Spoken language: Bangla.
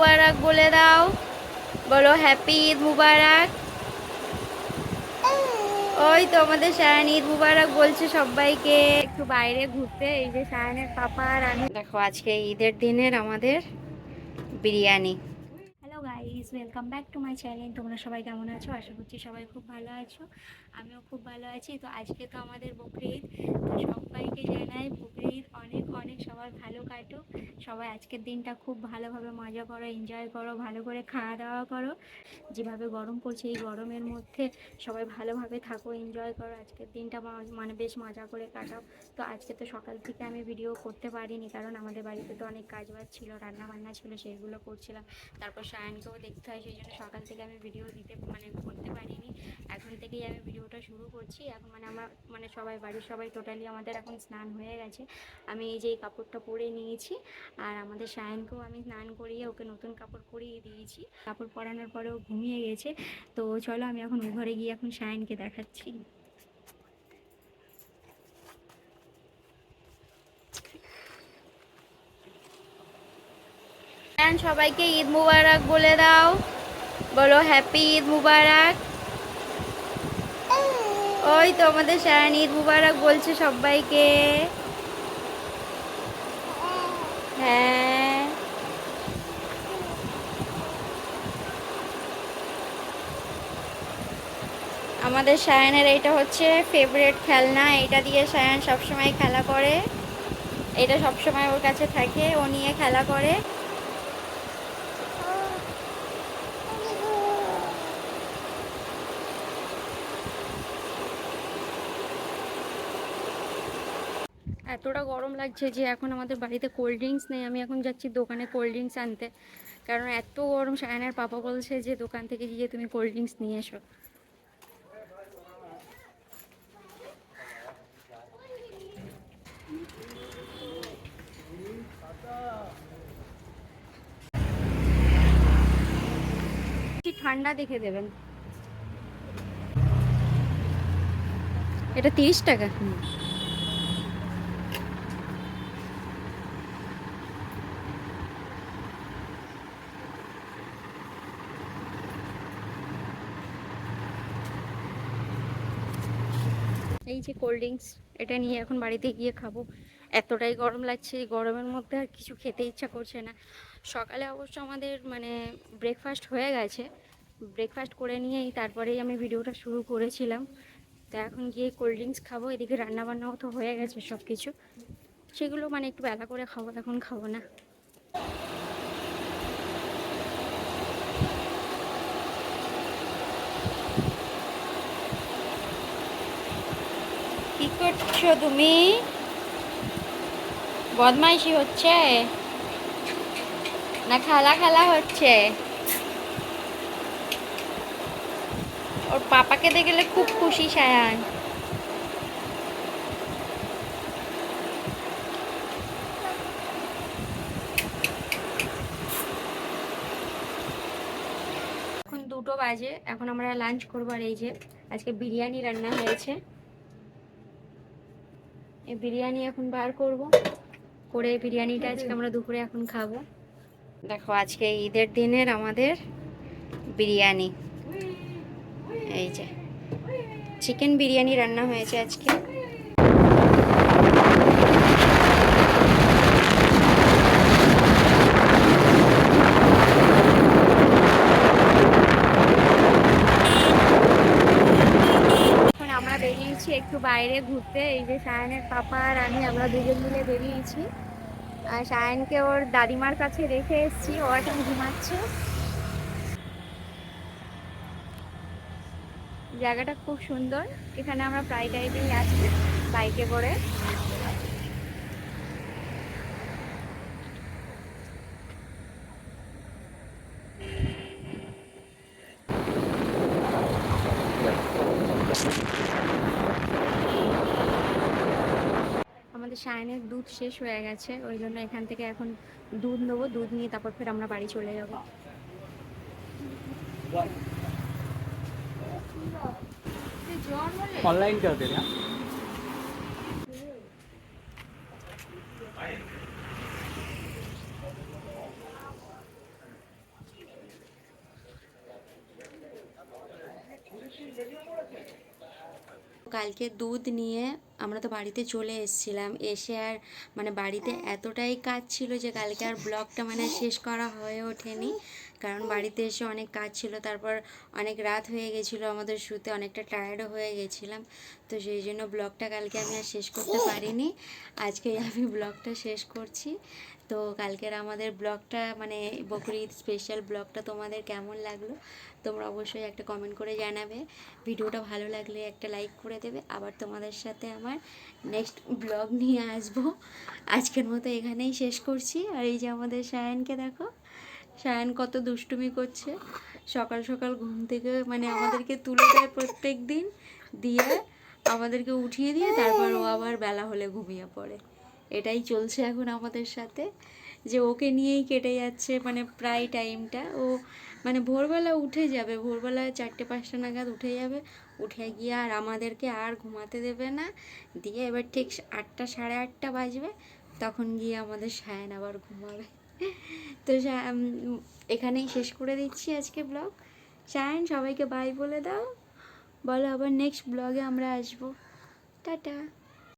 মুবারক বলে দাও। বলো হ্যাপি ঈদ মুবারক. ওই তো আমাদের সায়ান ঈদ মুবারক বলছে সবাইকে। একটু বাইরে ঘুরতে, এই যে সায়ানের পাপা আর আমি। দেখো, আজকে ঈদের দিনের আমাদের biryani. Hello guys welcome back to my channel তোমরা সবাই কেমন আছো? আশা করছি সবাই খুব ভালো আছো। আমিও খুব ভালো আছি। তো আজকে তো আমাদের বকরিদ তো সবাইকে জানাই বকরিদ অনেক অনেক সবার ভালো কাটুক। সবাই আজকের দিনটা খুব ভালোভাবে মজা করো এনজয় করো, ভালো করে খাওয়া দাওয়া করো। যেভাবে গরম পড়ছে এই গরমের মধ্যে সবাই ভালোভাবে থাকো এনজয় করো। আজকের দিনটা মানে বেশ মজা করে কাটাও। তো আজকে তো সকাল থেকে আমি ভিডিও করতে পারিনি, কারণ আমাদের বাড়িতে তো অনেক কাজ বাজ ছিল রান্না বান্না ছিল, সেগুলো করছিলাম। তারপর সায়নকেও দেখতে হয়, সেই জন্য সকাল থেকে আমি ভিডিও দিতে মানে করতে পারিনি। এখন থেকেই আমি ভিডিওটা শুরু করছি। এখন মানে আমার মানে সবাই, বাড়ির সবাই টোটালি আমাদের এখন স্নান হয়ে গেছে। আমি এই যে এই কাপড়টা পরে নিয়েছি। আর আমাদের সায়নকেও আমি স্নান করিয়ে ওকে নতুন কাপড় পরিয়ে দিয়েছি। কাপড় পরানোর পরেও ঘুমিয়ে গেছে। তো চলো আমি এখন ঘরে গিয়ে এখন সায়নকে দেখাচ্ছি। সবাইকে ঈদ মুবারক বলে দাও। বলো হ্যাপি ঈদ মুবারক। ওই তো আমাদের সায়ন ঈদ মুবারক বলছে সবাইকে। হ্যাঁ। আমাদের সায়ানের এইটা হচ্ছে ফেভারেট খেলনা। এটা দিয়ে সায়ান সবসময় খেলা করে। এটা সবসময় ওর কাছে থাকে। ও নিয়ে খেলা করে। এতটা গরম লাগছে যে এখন আমাদের বাড়িতে কোল্ড ড্রিঙ্কস নেই। আমি এখন যাচ্ছি দোকানে কোল্ড ড্রিঙ্কস আনতে। কারণ এত গরম সায়নের পাপা বলছে যে দোকান থেকে গিয়ে তুমি কোল্ড ড্রিঙ্কস নিয়ে এসো। ঠান্ডা দেখে দেবেন। এটা তিরিশ টাকা। এই যে কোল্ড ড্রিঙ্কস এটা নিয়ে এখন বাড়িতে গিয়ে খাব। এতটাই গরম লাগছে গরমের মধ্যে আর কিছু খেতে ইচ্ছা করছে না। সকালে অবশ্য আমাদের মানে ব্রেকফাস্ট হয়ে গেছে। ব্রেকফাস্ট করে নিয়েই তারপরেই আমি ভিডিওটা শুরু করেছিলাম। তো এখন গিয়ে কোল্ড ড্রিঙ্কস খাব, এদিকে রান্না বান্নাও তো হয়ে গেছে সব কিছু সেগুলো মানে একটু বেলা করে খাব এখন খাব না। করছ তুমি? বদমাইশি হচ্ছে? না, খেলা খেলা হচ্ছে। ওর পাপাকে দেখলে খুব খুশি সায়ান এখন দুটো বাজে, এখন আমরা লাঞ্চ করব আর এই যে আজকে বিরিয়ানি রান্না হয়েছে। এই বিরিয়ানি এখন বার করব। করে বিরিয়ানিটা আজকে আমরা দুপুরে এখন খাব। দেখো, আজকে ঈদের দিনের আমাদের বিরিয়ানি। এই যে, চিকেন বিরিয়ানি রান্না হয়েছে আজকে এখন আমরা বেরিয়েছি একটু বাইরে ঘুরতে, এই যে সায়নের পাপা আর আমি, আমরা দুজন মিলে বেরিয়েছি। আর সায়নকে ওর দাদিমার কাছে রেখে এসেছি, ও এখন ঘুমাচ্ছে। জায়গাটা খুব সুন্দর, এখানে আমরা প্রায় টাইমেই আসি বাইকে করে। সায়নের দুধ শেষ হয়ে গেছে ওই জন্য এখান থেকে এখন দুধ নেব দুধ নিয়ে তারপর ফের আমরা বাড়ি চলে যাব। অনলাইন কালকে দুধ নিয়ে আমরা তো বাড়িতে চলে এসেছিলাম। এসে আর মানে বাড়িতে এতটাই কাজ ছিল যে কালকে আর ব্লগটা মানে শেষ করা হয়ে ওঠেনি। কারণ বাড়িতে এসে অনেক কাজ ছিল, তারপর অনেক রাত হয়ে গেছিল, আমাদের শুতে অনেকটা টায়ার্ডও হয়ে গেছিলাম। তো সেই জন্য ব্লগটা কালকে আমি আর শেষ করতে পারিনি। আজকে আমি ব্লগটা শেষ করছি। তো কালকের আমাদের ব্লগটা মানে বকরিদ স্পেশাল ব্লগটা তোমাদের কেমন লাগল? তোমরা অবশ্যই একটা কমেন্ট করে জানাবে। ভিডিওটা ভালো লাগলে একটা লাইক করে দেবে। আবার তোমাদের সাথে আমার নেক্সট ব্লগ নিয়ে আসব। আজকের মতো এখানেই শেষ করছি। আর এই যে আমাদের সায়নকে দেখো, সায়ন কত দুষ্টুমি করছে। সকাল সকাল ঘুম থেকে মানে আমাদেরকে তুলে দেয় প্রত্যেক দিন, দিয়ে আমাদেরকে উঠিয়ে দিয়ে তারপর ও আবার বেলা হলে ঘুমিয়ে পড়ে। এটাই চলছে এখন আমাদের সাথে। যে ওকে নিয়েই কেটে যাচ্ছে মানে প্রায় টাইমটা। ও মানে ভোরবেলা উঠে যাবে, ভোরবেলা চারটে পাঁচটা নাগাদ উঠে যাবে। উঠে গিয়ে আর আমাদেরকে আর ঘুমাতে দেবে না। দিয়ে এবার ঠিক আটটা সাড়ে আটটা বাজবে, তখন গিয়ে আমাদের সায়ন আবার ঘুমাবে। তো এখানেই শেষ করে দিচ্ছি আজকে ব্লগ। সায়ন, সবাইকে বাই বলে দাও। বলো আবার নেক্সট ব্লগে আমরা আসব। টাটা।